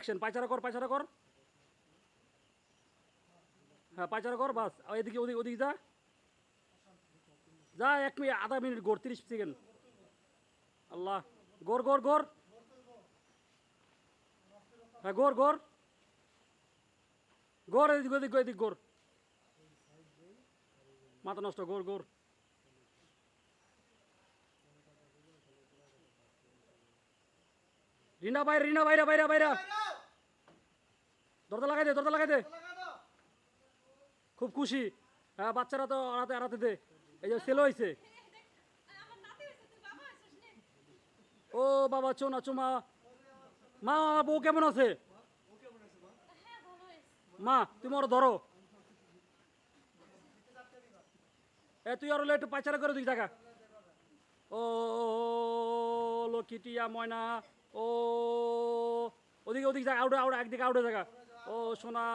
Action পায়চারা কর পায়চারা কর। হ্যাঁ পায়চারা কর, বাস। এদিকে, ওদিকে ওদিকে যা। যা, এক মিনিট, আধা মিনিট গোর তিরিশ সেকেন্ড। আল্লাহ গোর গোর গোর হ্যাঁ গোর গোর গোর এদিক, ওদিক এদিক গোর মাথা নষ্ট গোর গোর রিনা বাইরে রিনা বাইরে বাইরে বাইরে। দরজা লাগাই দে দরজা লাগাই দে খুব খুশি হ্যাঁ বাচ্চারা তো আড়াতে আড়াতে দে এই যে সেলো হয়েছে ও বাবা চোনা চুমা মা বউ কেমন আছে হ্যাঁ মা তুমি ওরা ধরো এ তুই আর একটু পাচারা করে দিক টাকা ও লক্ষ্মীটিয়া ময়না ও ওদিকে ওদিকে জায়গা আউটে আউটে একদিকে আউটে জায়গা ও সোনা